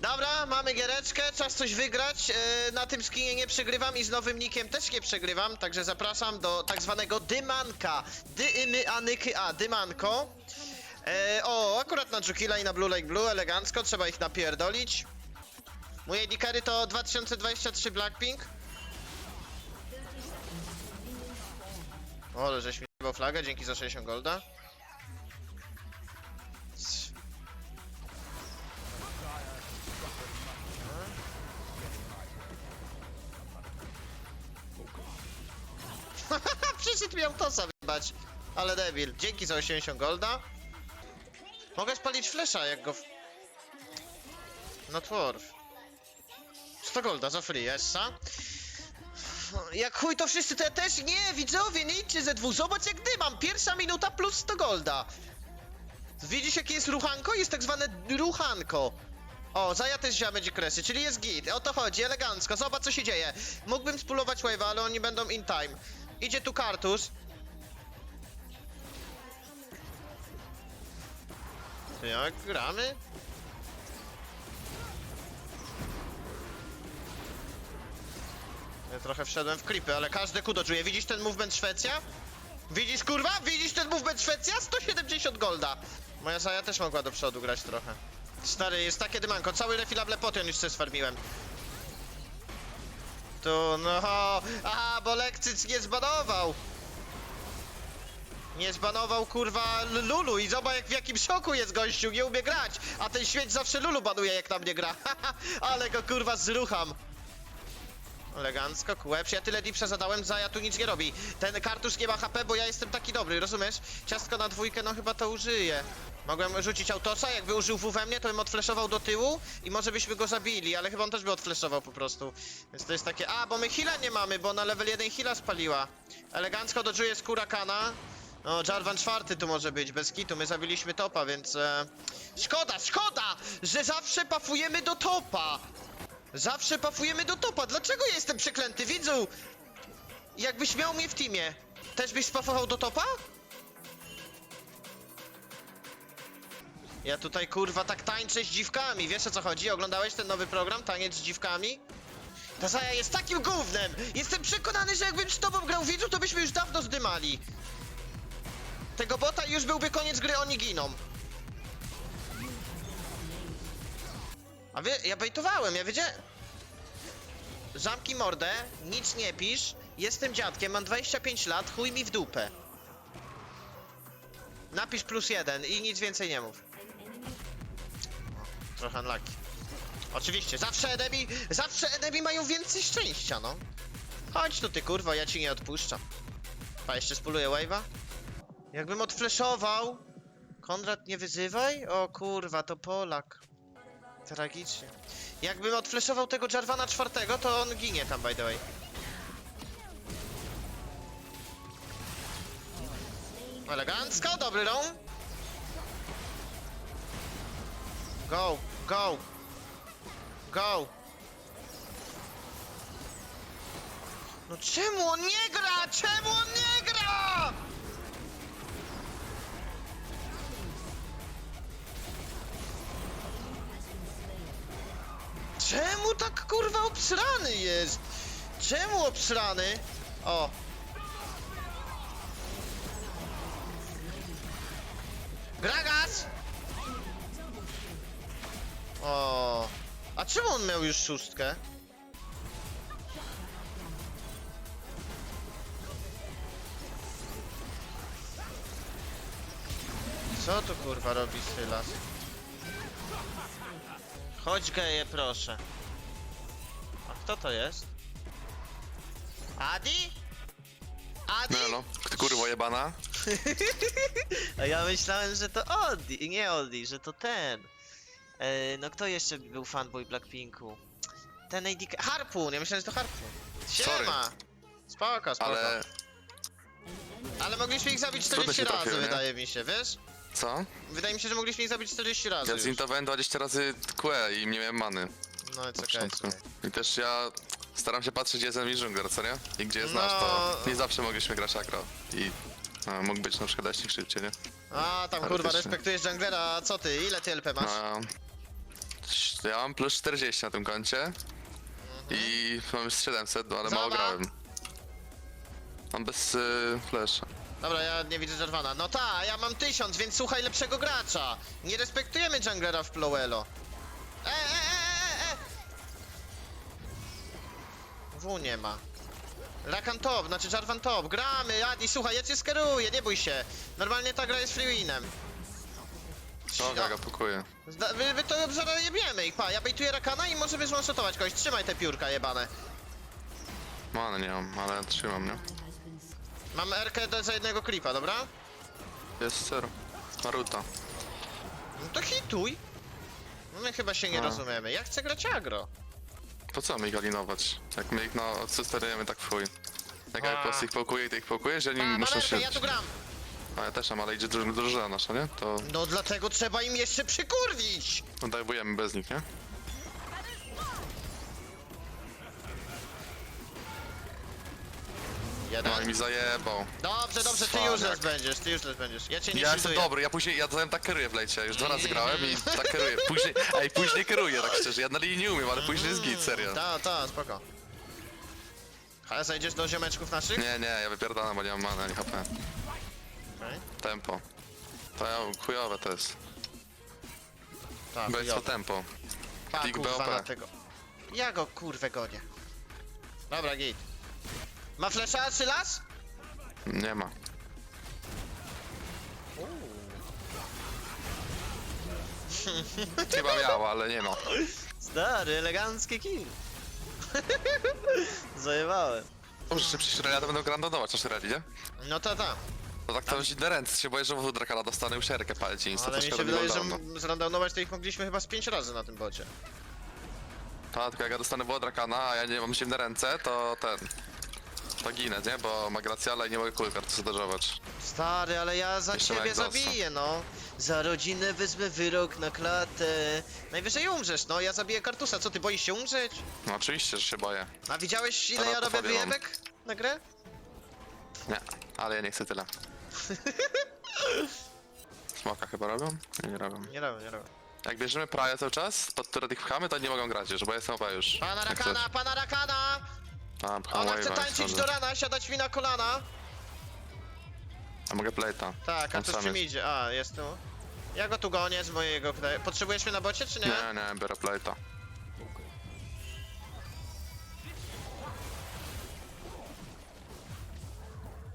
Dobra, mamy giereczkę, czas coś wygrać. E, na tym skinie nie przegrywam i z nowym nikiem też nie przegrywam, także zapraszam do tak zwanego dymanka. Dymy anyky a, dymanko. E, o, akurat na Jukila i na Blue Lake Blue, elegancko, trzeba ich napierdolić. Moje nikery to 2023 Blackpink. O, żeś mi flagę, dzięki za 60 golda. Przyszedł mi autosa wybać. Ale debil. Dzięki za 80 golda. Mogę spalić flesza, jak go... W... No tworf. 100 golda za free, essa. Jak chuj to wszyscy, ja też nie, widzowie, nie idźcie ze dwóch. Zobacz jak dymam. Pierwsza minuta plus 100 golda. Widzisz jakie jest ruchanko? Jest tak zwane ruchanko. O, Zaja też wzięła będzie kresy, czyli jest git. O to chodzi, elegancko. Zobacz co się dzieje. Mógłbym spulować wave'a, ale oni będą in time. Idzie tu kartus. Jak gramy? Ja trochę wszedłem w creepy, ale każde kudo czuję. Widzisz ten movement Szwecja? Widzisz kurwa? Widzisz ten movement Szwecja? 170 golda. Moja Zaja też mogła do przodu grać trochę. Stary, jest takie dymanko. Cały refilable potion już sobie sfarmiłem. Tu, no... Aha, bo Lekcyc nie zbanował! Nie zbanował, kurwa, Lulu i zobacz jak w jakim szoku jest gościu, nie umie grać! A ten świeć zawsze Lulu banuje jak na mnie gra. Ale go, kurwa, zrucham. Elegancko, kłepś. Ja tyle dipsza zadałem, za ja tu nic nie robi. Ten kartusz nie ma HP, bo ja jestem taki dobry, rozumiesz? Ciastko na dwójkę, no chyba to użyję. Mogłem rzucić autosa, jakby użył W we mnie, to bym odfleszował do tyłu i może byśmy go zabili, ale chyba on też by odfleszował po prostu. Więc to jest takie... A, bo my heala nie mamy, bo na level 1 heala spaliła. Elegancko dodżuje z Kurakana. No, Jarvan czwarty tu może być, bez kitu, my zabiliśmy topa, więc... E... Szkoda, szkoda, że zawsze pafujemy do topa! Zawsze pafujemy do topa. Dlaczego ja jestem przeklęty, widzu? Jakbyś miał mnie w teamie, też byś spafował do topa? Ja tutaj kurwa tak tańczę z dziwkami. Wiesz o co chodzi? Oglądałeś ten nowy program, Taniec z dziwkami? Ta Zaja jest takim gównem! Jestem przekonany, że jakbym z tobą grał widzu, to byśmy już dawno zdymali. Tego bota już byłby koniec gry, oni giną. A wie, ja bejtowałem, ja wiedziałem. Zamknij mordę, nic nie pisz, jestem dziadkiem, mam 25 lat, chuj mi w dupę. Napisz plus jeden i nic więcej nie mów. Trochę unlucky. Oczywiście, zawsze enemy, zawsze enemy mają więcej szczęścia, no. Chodź tu ty kurwa, ja ci nie odpuszczam. A jeszcze spuluję wave'a? Jakbym odfleszował. Konrad nie wyzywaj? O kurwa, to Polak. Tragicznie. Jakbym odfleszował tego Jarvana czwartego, to on ginie tam, by the way. Elegancko, dobry roam. Go, go. Go. No czemu on nie gra? Czemu on nie Czemu tak kurwa obsrany jest? Czemu obsrany? O. Gragas! O. A czemu on miał już szóstkę? Co tu kurwa robi Sylas? Chodź geje, proszę. A kto to jest? Adi? Adi? Ty kurwa jebana. A ja myślałem, że to Odi, nie Odi, że to ten. E, no kto jeszcze był fanboy Blackpinku? Ten AD... Harpun, ja myślałem, że to Harpun. Siema! Spoko, spoko. Ale... Ale mogliśmy ich zabić Trudno 40 się razy, trafił, nie? wydaje mi się, wiesz? Co? Wydaje mi się, że mogliśmy ich zabić 40 razy Ja już. zintowałem 20 razy kłe i nie miałem many No i na czekaj, początku. czekaj. I też ja staram się patrzeć, gdzie jest enemy jungler, co nie? I gdzie jest No. nasz, to nie zawsze mogliśmy grać akro. I mógł być na przykład leśnik szybciej, nie? A, tam kurwa, Teoretycznie. respektujesz junglera, a co ty? Ile ty LP masz? Ja mam plus 40 na tym koncie. I mam już 700, no, ale mało Zaba. grałem. Mam bez y, flasha. Dobra, ja nie widzę Jarvana. No ta, ja mam tysiąc, więc słuchaj lepszego gracza. Nie respektujemy junglera w Plowelo. E, e, e, e, e. W nie ma. Rakan top, znaczy Jarvan top. Gramy, Adi, słuchaj, ja cię skeruję, nie bój się. Normalnie ta gra jest free winem. No, Gaga pokuje. Zda- Wy, wy to jebiemy ich, pa, ja bejtuję Rakana i możemy zwanshotować kogoś. Trzymaj te piórka jebane. Mana nie mam, ale trzymam, nie? Mam RK do- za jednego klipa, dobra? Jest zero. Naruto. No to hituj. No my chyba się nie A. rozumiemy. Ja chcę grać agro. Po co my ich alinować? Jak my ich no odsusterujemy tak w chuj. Jak A. ja po prostu ich pokuję i ty ich pokujesz, że oni Pa, mam muszą RK, się... ja tu gram. A ja też mam, ale idzie druż- drużyna nasza, nie? To No dlatego trzeba im jeszcze przykurwić. dajbujemy bez nich, nie? Jeden. No i mi zajebał. Dobrze, dobrze, ty Cwaniak. useless będziesz, ty useless będziesz. Ja cię nie Ja jestem shielduję. dobry, ja później, ja zatem tak kieruję w lejcie, już dwa razy grałem i tak kieruję. Później, ej, później kieruję, tak szczerze, ja na linii nie umiem, ale później jest git, serio. Ta, ta, spoko. Ale zajdziesz do ziomeczków naszych? Nie, nie, ja wypierdalam, bo nie mam mana, ani HP. Okej. Tempo. To ja, chujowe to jest. Tak, jest to chujowo. tempo. Pa, Big kurwa, BOP. na tego. Ja go kurwę gonię. Dobra, git. Ma flesza, Sylas? Nie ma. Chyba miała, ale nie ma. Stary, elegancki kill. Zajebałem. Może jeszcze przecież ja to będę grandonować nasz rally, nie? No to ta. No tak to już inne ręce, się boję, że w Drakara dostanę już erkę palci, nic to Ale mi się wydaje, że m- zrandownować to ich mogliśmy chyba z pięć razy na tym bocie. Tak, tylko jak ja dostanę Wodrakana, a ja nie mam zimne ręce, to ten... To ginę, nie? Bo ma gracjala i nie mogę kul karty zadarzować. Stary, ale ja za Jeszcze ciebie zabiję, no. Za rodzinę wezmę wyrok na klatę. Najwyżej umrzesz, no. Ja zabiję kartusa. Co, ty boisz się umrzeć? No oczywiście, że się boję. A widziałeś, ile ja to robię powiem wam. wyjebek na grę? Nie, ale ja nie chcę tyle. Smoka chyba robią? Nie, nie robią. Nie robię, nie robię. Jak bierzemy praję cały czas, pod które ich pchamy, to nie mogą grać już, bo jestem OP już. Pana Jak Rakana, pana Rakana! A, Ona chce wave'a, tańczyć do rana, siadać mi na kolana. A mogę plate'a. Tak, a Tam to z sam czym jest. idzie? A, jest tu. Ja go tu gonię z mojego kraja. Potrzebujesz mnie na bocie, czy nie? Nie, nie, biorę plate'a.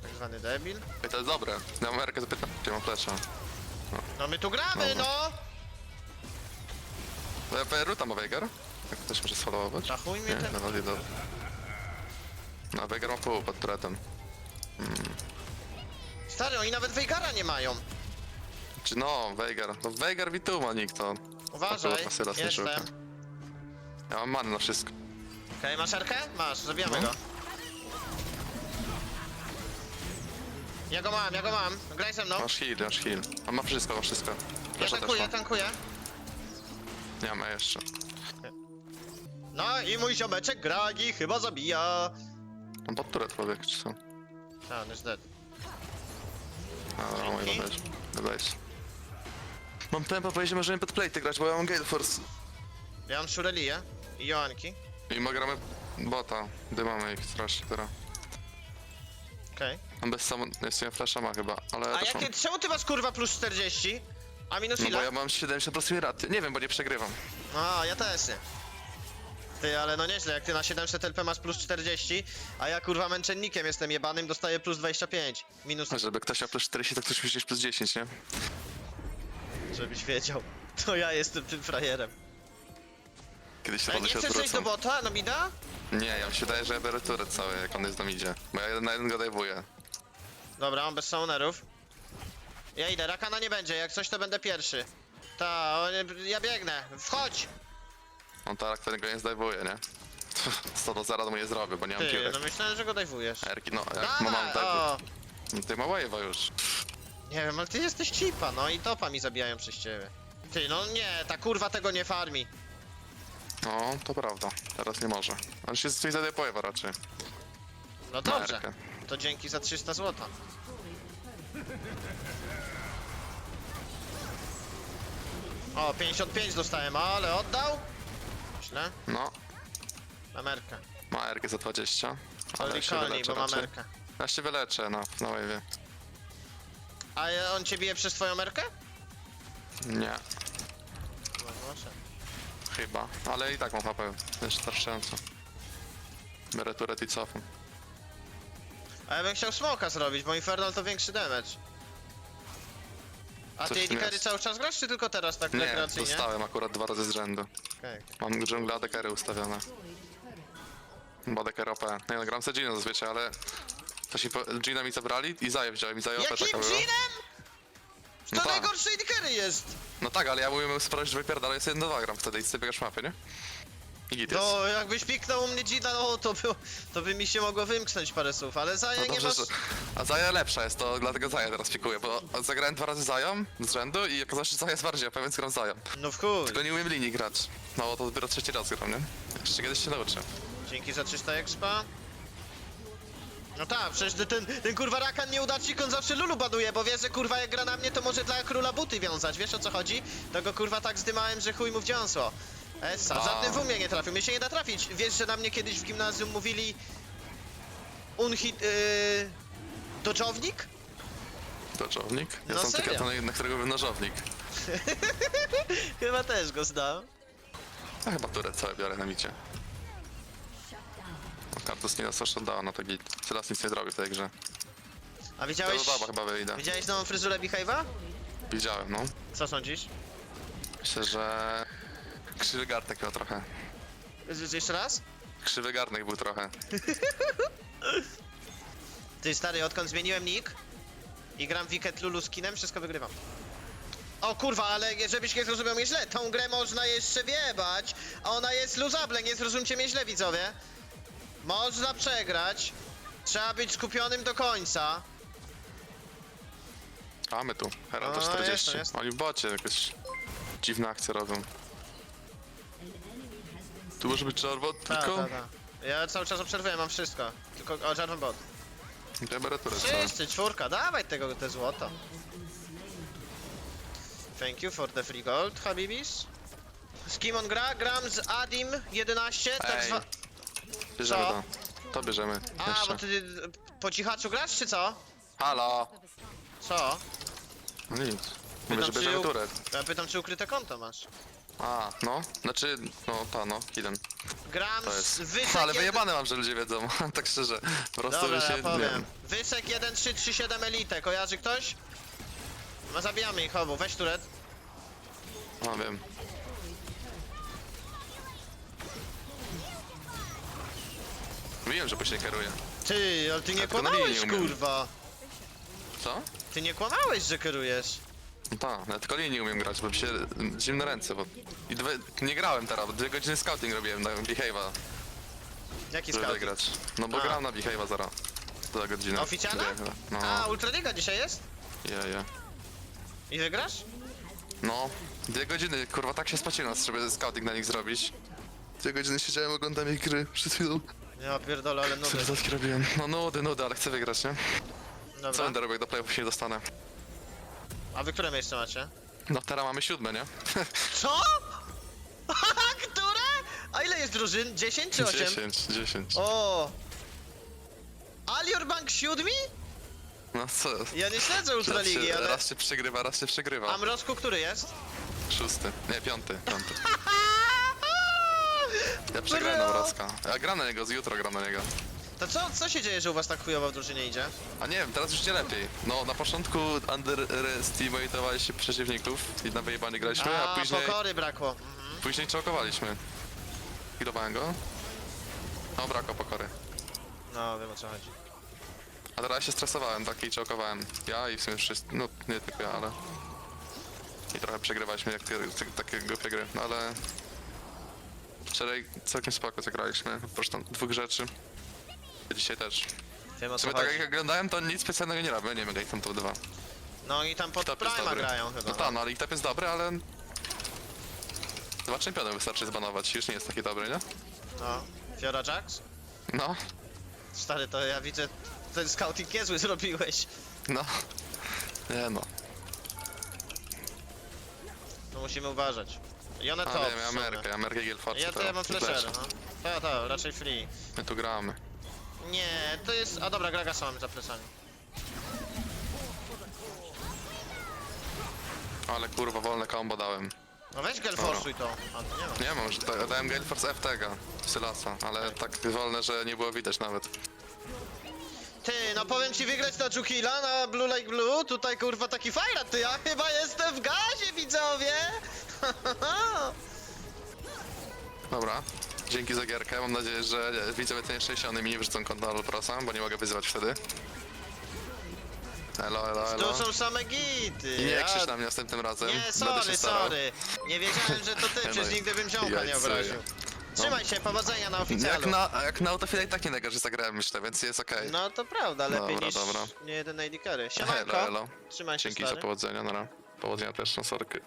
Tak zwany debil. I to jest dobre. Ja mam Erkę za 15, mam flesza. No my tu gramy, Dobra. no! To ja Ruta ma Veigar? Jak ktoś może sfollowować? Ta chuj mnie Nie, ten... no, no, no. No, Veigar ma pół pod turetem. Stary, oni nawet Veigara nie mają. Czy no, Veigar. No Veigar Vituma nikt to. Uważaj, Akurat na Sylas nie szuka. jestem. Ja mam many na wszystko. Okej, masz arkę? Masz, zabijamy No. go. Ja go mam, ja go mam. Graj ze mną. Masz heal, masz heal. On ma wszystko, ma wszystko. Ja też tankuję, ma. tankuję. Nie ma jeszcze. No i mój ziomeczek Gragi chyba zabija. On pod turet pobiegł, czy co? A, on jest dead. A, no, mój Dzięki. Mam tempo, pojedziemy, możemy pod plate grać, bo ja mam Gale Force. Ja mam Shurelię i Joanki. I my gramy bota, gdy mamy ich strasznie teraz. Okej. On bez sam... Nie, w sumie flasha ma chyba, ale A też mam... jakie, czemu ty masz kurwa plus 40? A minus No bo ile? ja mam 70% raty. Nie wiem, bo nie przegrywam. A, ja też nie. Ty, ale no nieźle, jak ty na 700 LP masz plus 40, a ja kurwa męczennikiem jestem jebanym, dostaję plus 25. Minus, Żeby ktoś miał plus 40, to ktoś musi mieć plus 10, nie? żebyś wiedział. To ja jestem tym frajerem. Kiedyś się Ale rody nie się chcesz zejść do odwrócą. bota, no mida? Nie, ja mi się wydaje, że ja biorę turet cały, jak on jest tam idzie. Bo ja jeden na jeden go dajwuję. Dobra, on bez summonerów. Ja idę, Rakana nie będzie, jak coś to będę pierwszy. Ta, on, ja biegnę, wchodź! On tak tego nie zdajwuje, nie? 100 do 0 mu nie zrobię, bo nie mam Ty, no myślałem, że go dajwujesz. Erki, no, jak ma mam Dawaj, o! No Ty ma wave'a już. Nie wiem, ale ty jesteś cipa, no i topa mi zabijają przez ciebie. Ty, no nie, ta kurwa tego nie farmi. No, to prawda. Teraz nie może. On się coś zadaje pojewa raczej. No dobrze, to dzięki za 300 zł. O, 55 dostałem, ale oddał? Myślę. No, Amerka. ma Erkę za 20. To Ale ja się Rikolni, wyleczę bo raczej. Ja się wyleczę, no, na wave'ie. A on cię bije przez twoją Amerkę? Nie, No, może. chyba. Ale i tak mam HP wystarczająco. Biorę turet i cofam. A ja bym chciał smoka zrobić, bo Infernal to większy damage. A Coś ty w tym jest. cały czas grasz, czy tylko teraz tak Nie, rekreacyjnie? dostałem akurat dwa razy z rzędu. Okej. Mam dżunglę ADKR ustawione. Bo ADKR OP. Nie no, gram se Gina zazwyczaj, ale... Coś mi po... Gina mi zabrali i Zaję wziąłem i Zaję OP Jakim taka była. Jeanem? To No tak. najgorszy carry jest! No tak, ale ja mówiłem sprawdzić, że wypierdalaj sobie 1 2 gram wtedy i sobie biegasz mapy, nie? No, jakbyś piknął u mnie Gina, no to, by, to by mi się mogło wymknąć parę słów, ale za No nie dobrze, masz... że... A Zaja lepsza jest, to dlatego Zaja teraz pikuję, bo zagrałem dwa razy Zają z rzędu i okazało się, że Zaja jest bardziej OP, więc gram Zają. No w chuj. Tylko nie umiem linii grać. No to dopiero trzeci raz gram, nie? Jeszcze kiedyś się nauczę. Dzięki za 300 expa. No tak, przecież ten, ten, ten kurwa rakan nieudacznik, on zawsze Lulu baduje, bo wie, że kurwa jak gra na mnie, to może dla króla buty wiązać, wiesz o co chodzi? To go kurwa tak zdymałem, że chuj mu wdziąsło. Essa, A. żadnym w umie nie trafił, mnie się nie da trafić. Wiesz, że na mnie kiedyś w gimnazjum mówili... Unhit... Yy... Dodżownik? Dodżownik? Ja No serio? tylko ten, na którego był nożownik. Chyba też go znam. A chyba turet całe biorę na micie. No, Kartus nie nas oszczędzała na to git. Teraz nic nie zrobił w tej grze. A widziałeś... do baba chyba wyjdę. Widziałeś nową fryzurę Behave'a? Widziałem, no. Co sądzisz? Myślę, że... Krzywy garnek miał trochę. Z- Jeszcze raz? Krzywy garnek był trochę. Ty stary, odkąd zmieniłem nick i gram Wicked Lulu skinem, wszystko wygrywam. O kurwa, ale żebyś nie zrozumiał mnie źle, tą grę można jeszcze wiebać, a ona jest luzable, nie zrozumcie mnie źle widzowie. Można przegrać, trzeba być skupionym do końca. A my tu. Heraldo A, 40. jest, jest. Oni w bocie jakieś dziwne akcje robią. Tu może być czerwot Ta, tylko? ta, ta. Ja cały czas obserwuję, mam wszystko. Tylko, o, Jarvan Bot. Turet całe. Wszyscy, czwórka, dawaj tego, te złoto. Thank you for the free gold, Habibis. Z kim on gra? Gram z Adim 11, tak Ej. zwa... Bierzemy Co? to. To bierzemy. A, Jeszcze. bo ty po cichaczu grasz, czy co? Halo! Co? No nic. Mówię, że czy bierzemy u-. Ja pytam, czy ukryte konto masz. A, no. Znaczy, no ta, no. Hidden. Gram To z jest. Wysek Ale jeden- wyjebane mam, że ludzie wiedzą. tak szczerze. Po prostu Dobra, się ja nie powiem. wiem. Wysek 1337 Elite, kojarzy ktoś? No zabijamy ich obu, weź turet. No wiem. Wiem, że później kieruje. Ty, ale ty nie Ja tylko na kłamałeś, umiem. kurwa. Co? Ty nie kłamałeś, że kierujesz. No tak, ja tylko linii umiem grać, bo mi się zimne ręce, bo... I dwie, nie grałem teraz, bo dwie godziny scouting robiłem na Behave'a, Jaki żeby scout? wygrać. No bo A. gram na Behave'a zaraz. Za godzinę. Oficjalna? Dwie, No, A, Ultraliga dzisiaj jest? je, je. I wygrasz? No, dwie godziny, kurwa, tak się spociłem, żeby scouting na nich zrobić. Dwie godziny siedziałem, oglądam ich gry przed chwilą. Ja pierdolę, ale nudy. Co zatki robiłem? No nudy, nudy, ale chcę wygrać, nie? Co Dobra. będę robił, jak do playów się nie dostanę? A wy które miejsce macie? No teraz mamy siódme, nie? Co? Które? A ile jest drużyn? 10 czy 8? 10, 10. O! Alior Bank siódmi? No co? Ja nie śledzę Raz Ultraligi, się, ale... raz się przegrywa, raz się przegrywa. A Mrozku który jest? Szósty, nie, piąty, piąty. Ja przegrałem na. Wrocka. Ja gram na niego, z jutro gram na niego. To co, co się dzieje, że u was tak chujowo w drużynie idzie? A nie wiem, teraz już nie lepiej. No, na początku underestimatowaliście przeciwników i na wyjebanie graliśmy, a, A, później, pokory brakło. Mhm. później czołkowaliśmy. Hidowałem go. No, brakło pokory. No, wiem o co chodzi. A teraz się stresowałem, tak i czołkowałem. Ja i w sumie wszyscy, no nie tylko ja, ale... I trochę przegrywaliśmy jak takie głupie gry, no ale... Wczoraj całkiem spoko zagraliśmy, oprócz tam dwóch rzeczy. Dzisiaj też. Wiem o W co tak chodzi. jak oglądałem, to nic specjalnego nie robię, nie wiem jak tam to dwa. No i tam pod Tap jest dobry. grają chyba. No tak, no ale i tap jest dobry, ale... Dwa czempiony wystarczy zbanować, już nie jest taki dobry, nie? No. Fiora Jax? No, Stary, to ja widzę, ten scouting niezły zrobiłeś. no. Nie no. To musimy uważać. I one A top. wiem, ja w sumie. Amerykę, Amerykę Guildford. Ja to ja mam flashera, no. To, to, raczej free. My tu gramy. Nie, to jest... A dobra, Gragasa mamy za plecami. Ale kurwa, wolne combo dałem. No weź Gelforsuj to. A, to nie ma. Nie mam, że da- dałem Gale Force F tego, Sylasa, ale tak wolne, że nie było widać nawet. Ty, no powiem ci wygrać na Jukila, na Blue Lake Blue, tutaj kurwa taki fajrat, ty, ja chyba jestem w gazie, widzowie! Dobra, dzięki za gierkę, mam nadzieję, że widzowie ten nieszczęściony mi nie wrzucą konta Alprosa, bo nie mogę wyzywać wtedy. Elo, elo, elo. są same gity. I nie ja- krzycz na mnie następnym razem, Nie, będę się sorry, starał. sorry. Nie wiedziałem, że to ty, No przecież i- nigdy bym ziomka nie jajce. obraził. Trzymaj się, powodzenia na Jak oficjalu. na, jak na autofile i tak nie negasz, że zagrałem myślę, więc jest okej. No to prawda, lepiej Dobra, niż dobra. nie jeden carry. Elo, Siemanko, elo. trzymaj się Dzięki za stary. powodzenia, nara. Powodzenia też, no sorki.